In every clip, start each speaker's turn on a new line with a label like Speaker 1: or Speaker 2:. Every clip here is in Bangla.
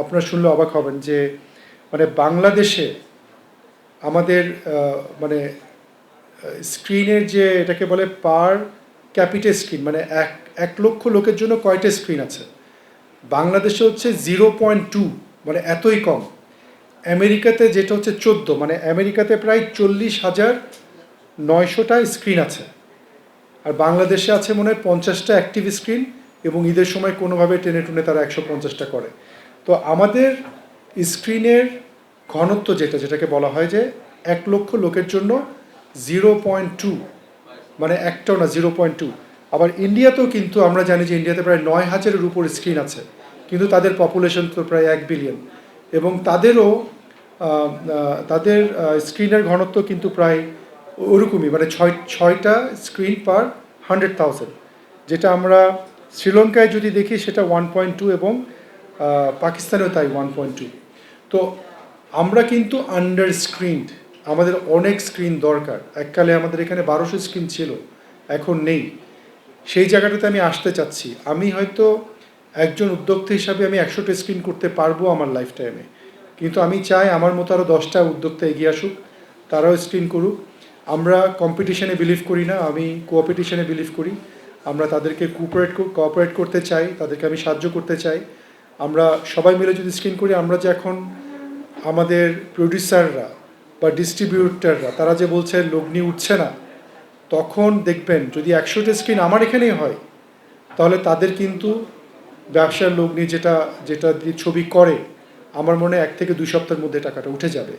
Speaker 1: আপনারা শুনলে অবাক হবেন যে মানে বাংলাদেশে আমাদের মানে স্ক্রিনের যে এটাকে বলে পার ক্যাপিটে স্ক্রিন মানে এক এক লক্ষ লোকের জন্য কয়টা স্ক্রিন আছে? বাংলাদেশে হচ্ছে জিরো পয়েন্ট টু মানে এতই কম। আমেরিকাতে যেটা হচ্ছে চোদ্দ মানে আমেরিকাতে প্রায় চল্লিশ হাজার নয়শোটা স্ক্রিন আছে। আর বাংলাদেশে আছে মনে হয় পঞ্চাশটা অ্যাক্টিভ স্ক্রিন এবং ঈদের সময় কোনোভাবে টেনে টুনে তারা একশো পঞ্চাশটা করে। তো আমাদের স্ক্রিনের ঘনত্ব যেটা, যেটাকে বলা হয় যে এক লক্ষ লোকের জন্য জিরো পয়েন্ট টু মানে একটাও না, জিরো পয়েন্ট টু। আবার ইন্ডিয়াতেও কিন্তু আমরা জানি যে ইন্ডিয়াতে প্রায় নয় হাজারের উপর স্ক্রিন আছে, কিন্তু তাদের পপুলেশন তো প্রায় এক বিলিয়ন। এবং তাদেরও তাদের স্ক্রিনের ঘনত্ব কিন্তু প্রায় ওরকমই মানে ছয়, ছয়টা স্ক্রিন পার হান্ড্রেড থাউজেন্ড। যেটা আমরা শ্রীলঙ্কায় যদি দেখি সেটা ওয়ান পয়েন্ট টু এবং পাকিস্তানেও তাই ওয়ান পয়েন্ট টু তো আমরা কিন্তু আন্ডার স্ক্রিনড আমাদের অনেক স্ক্রিন দরকার। এককালে আমাদের এখানে বারোশো স্ক্রিন ছিল। এখন নেই। সেই জায়গাটাতে আমি আসতে চাচ্ছি। আমি হয়তো একজন উদ্যোক্তা হিসাবে আমি একশোটা স্ক্রিন করতে পারব আমার লাইফ টাইমে কিন্তু আমি চাই আমার মতো আরও দশটা উদ্যোক্তা এগিয়ে আসুক, তারাও স্ক্রিন করুক। আমরা কম্পিটিশনে বিলিভ করি না। আমি কোঅপারেটিশনে বিলিভ করি। আমরা তাদেরকে কোপারেট কোঅপারেট করতে চাই। তাদেরকে আমি সাহায্য করতে চাই। আমরা সবাই মিলে যদি স্ক্রিন করি, আমরা যে এখন আমাদের প্রডিউসাররা বা ডিস্ট্রিবিউটাররা তারা যে বলছে লগ্নি উঠছে না, তখন দেখবেন যদি একশোটা স্ক্রিন আমার এখানেই হয়, তাহলে তাদের কিন্তু ব্যবসার লগ্নি যেটা যেটা দিয়ে ছবি করে, আমার মনে এক থেকে দুই সপ্তাহের মধ্যে টাকাটা উঠে যাবে।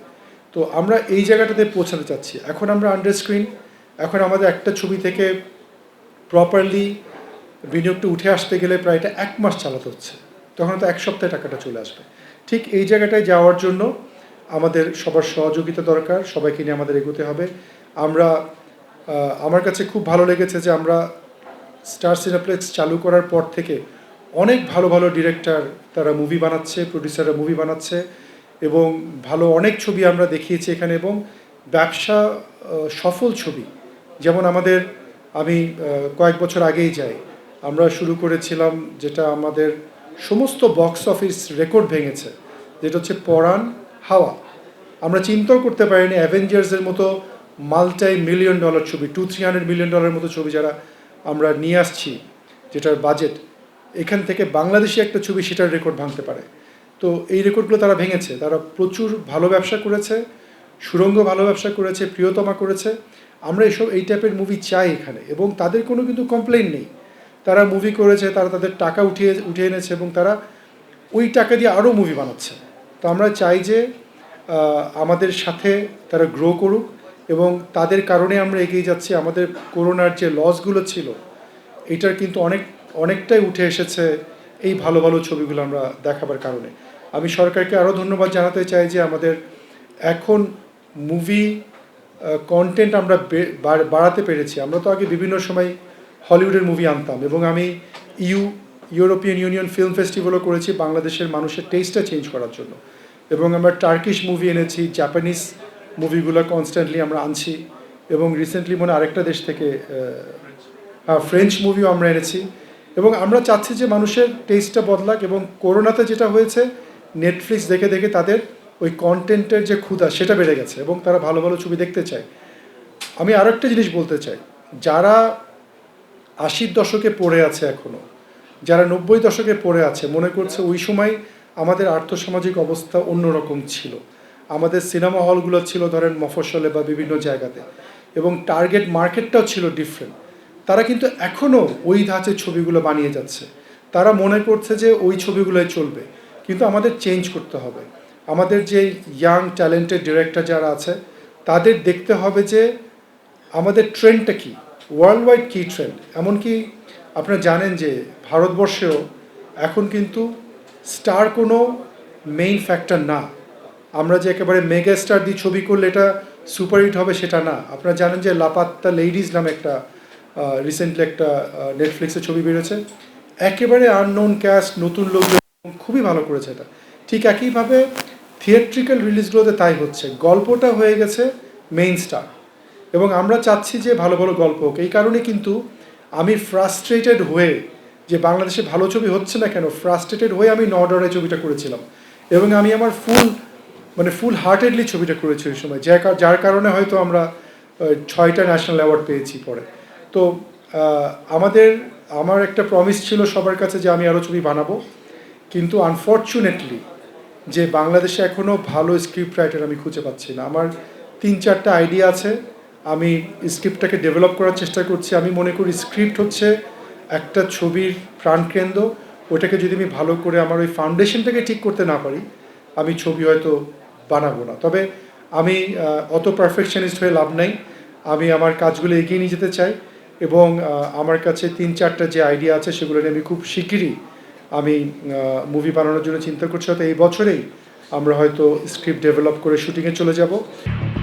Speaker 1: তো আমরা এই জায়গাটাতে পৌঁছাতে চাচ্ছি। এখন আমরা আন্ডার স্ক্রিন এখন আমাদের একটা ছবি থেকে প্রপারলি বিনিয়োগটা উঠে আসতে গেলে প্রায় এটা এক মাস চালাতে হচ্ছে। তখন তো এক সপ্তাহে টাকাটা চলে আসবে। ঠিক এই জায়গাটায় যাওয়ার জন্য আমাদের সবার সহযোগিতা দরকার, সবাইকে নিয়ে আমাদের এগোতে হবে। আমরা আমার কাছে খুব ভালো লেগেছে যে আমরা স্টার সিনেপ্লেক্স চালু করার পর থেকে অনেক ভালো ভালো ডিরেক্টর তারা মুভি বানাচ্ছে প্রডিউসাররা মুভি বানাচ্ছে এবং ভালো অনেক ছবি আমরা দেখিয়েছি এখানে এবং ব্যবসা সফল ছবি। যেমন আমাদের, আমি কয়েক বছর আগেই যাই। আমরা শুরু করেছিলাম যেটা আমাদের সমস্ত বক্স অফিস রেকর্ড ভেঙেছে। যেটা হচ্ছে পরাণ হাওয়া। আমরা চিন্তাও করতে পারিনি অ্যাভেঞ্জার্সের মতো মাল্টাই মিলিয়ন ডলার ছবি টু থ্রি হান্ড্রেড মিলিয়ন ডলারের মতো ছবি যারা আমরা নিয়ে আসছি, যেটার বাজেট এখান থেকে বাংলাদেশি একটা ছবি সেটার রেকর্ড ভাঙতে পারে। তো এই রেকর্ডগুলো তারা ভেঙেছে। তারা প্রচুর ভালো ব্যবসা করেছে, সুরঙ্গ ভালো ব্যবসা করেছে, প্রিয়তমা করেছে। আমরা এসব, এই টাইপের মুভি চাই এখানে। এবং তাদের কোনো কিন্তু কমপ্লেন নেই। তারা মুভি করেছে, তারা তাদের টাকা উঠিয়ে উঠিয়ে এনেছে এবং তারা ওই টাকা দিয়ে আরও মুভি বানাচ্ছে। তো আমরা চাই যে আমাদের সাথে তারা গ্রো করুক এবং তাদের কারণে আমরা এগিয়ে যাচ্ছি। আমাদের করোনার যে লসগুলো ছিল, এটার কিন্তু অনেক, অনেকটাই উঠে এসেছে এই ভালো ভালো ছবিগুলো আমরা দেখাবার কারণে। আমি সরকারকে আরও ধন্যবাদ জানাতে চাই যে আমাদের এখন মুভি কন্টেন্ট আমরা বাড়াতে পেরেছি। আমরা তো আগে বিভিন্ন সময় হলিউডের মুভি আনতাম এবং আমি ইউ, ইউরোপিয়ান ইউনিয়ন ফিল্ম ফেস্টিভ্যালও করেছি বাংলাদেশের মানুষের টেস্টটা চেঞ্জ করার জন্য। এবং আমরা টার্কিশ মুভি এনেছি জাপানিজ মুভিগুলো কনস্ট্যান্টলি আমরা আনছি এবং রিসেন্টলি মনে আরেকটা দেশ থেকে ফ্রেঞ্চ মুভিও আমরা এনেছি। এবং আমরা চাচ্ছি যে মানুষের টেস্টটা বদলাক এবং করোনাতে যেটা হয়েছে নেটফ্লিক্স দেখে দেখে তাদের ওই কন্টেন্টের যে ক্ষুধা সেটা বেড়ে গেছে এবং তারা ভালো ভালো ছবি দেখতে চায়। আমি আরও একটা জিনিস বলতে চাই, যারা আশির দশকে পড়ে আছে এখনও। যারা নব্বই দশকে পড়ে আছে, মনে করছে ওই সময় আমাদের আর্থসামাজিক অবস্থা অন্যরকম ছিল। আমাদের সিনেমা হলগুলো ছিল ধরেন মফস্বলে বা বিভিন্ন জায়গাতে এবং টার্গেট মার্কেটটাও ছিল ডিফারেন্ট তারা কিন্তু এখনও ওই ধাঁচের ছবিগুলো বানিয়ে যাচ্ছে। তারা মনে করছে যে ওই ছবিগুলোই চলবে। কিন্তু আমাদের চেঞ্জ করতে হবে। আমাদের যে ইয়াং ট্যালেন্টেড ডিরেক্টর যারা আছে, তাদের দেখতে হবে যে আমাদের ট্রেন্ডটা কি। ওয়ার্ল্ড ওয়াইড কী ট্রেন্ড এমনকি আপনারা জানেন যে ভারতবর্ষেও এখন কিন্তু স্টার কোনো মেইন ফ্যাক্টর না। আমরা যে একেবারে মেগা স্টার দিয়ে ছবি করলে এটা সুপারহিট হবে সেটা না। আপনারা জানেন যে লাপাত্তা লেডিজ নামে একটা রিসেন্টলি একটা নেটফ্লিক্সে ছবি বেরোছে একেবারে আননোন ক্যাস্ট নতুন লোকজন, খুবই ভালো করেছে এটা। ঠিক একইভাবে থিয়েট্রিক্যাল রিলিজগুলোতে তাই হচ্ছে। গল্পটা হয়ে গেছে মেইন স্টার এবং আমরা চাচ্ছি যে ভালো ভালো গল্প হোক। এই কারণে কিন্তু আমি ফ্রাস্ট্রেটেড হয়ে যে বাংলাদেশে ভালো ছবি হচ্ছে না কেন ফ্রাস্ট্রেটেড হয়ে আমি নডরে ছবিটা করেছিলাম। এবং আমি আমার ফুল মানে ফুল হার্টেডলি ছবিটা করেছি ওই সময় কা- যার কারণে হয়তো আমরা ছয়টা ন্যাশনাল অ্যাওয়ার্ড পেয়েছি পরে। তো আমাদের, আমার একটা প্রমিস ছিল সবার কাছে যে আমি আরও ছবি বানাবো। কিন্তু আনফর্চুনেটলি যে বাংলাদেশে এখনও ভালো স্ক্রিপ্ট রাইটার আমি খুঁজে পাচ্ছি না। আমার তিন চারটা আইডিয়া আছে। আমি স্ক্রিপ্টটাকে ডেভেলপ করার চেষ্টা করছি। আমি মনে করি স্ক্রিপ্ট হচ্ছে একটা ছবির প্রাণকেন্দ্র ওটাকে যদি আমি ভালো করে আমার ওই ফাউন্ডেশনটাকে ঠিক করতে না পারি, আমি ছবি হয়তো বানাবো না। তবে আমি অত পারফেকশনিস্ট হয়ে লাভ নাই। আমি আমার কাজগুলো এগিয়ে নিয়ে যেতে চাই এবং আমার কাছে তিন চারটা যে আইডিয়া আছে সেগুলো নিয়ে আমি খুব শিগগিরই আমি মুভি বানানোর জন্য চিন্তা করছি। হয়তো এই বছরেই আমরা হয়তো স্ক্রিপ্ট ডেভেলপ করে শুটিংয়ে চলে যাব।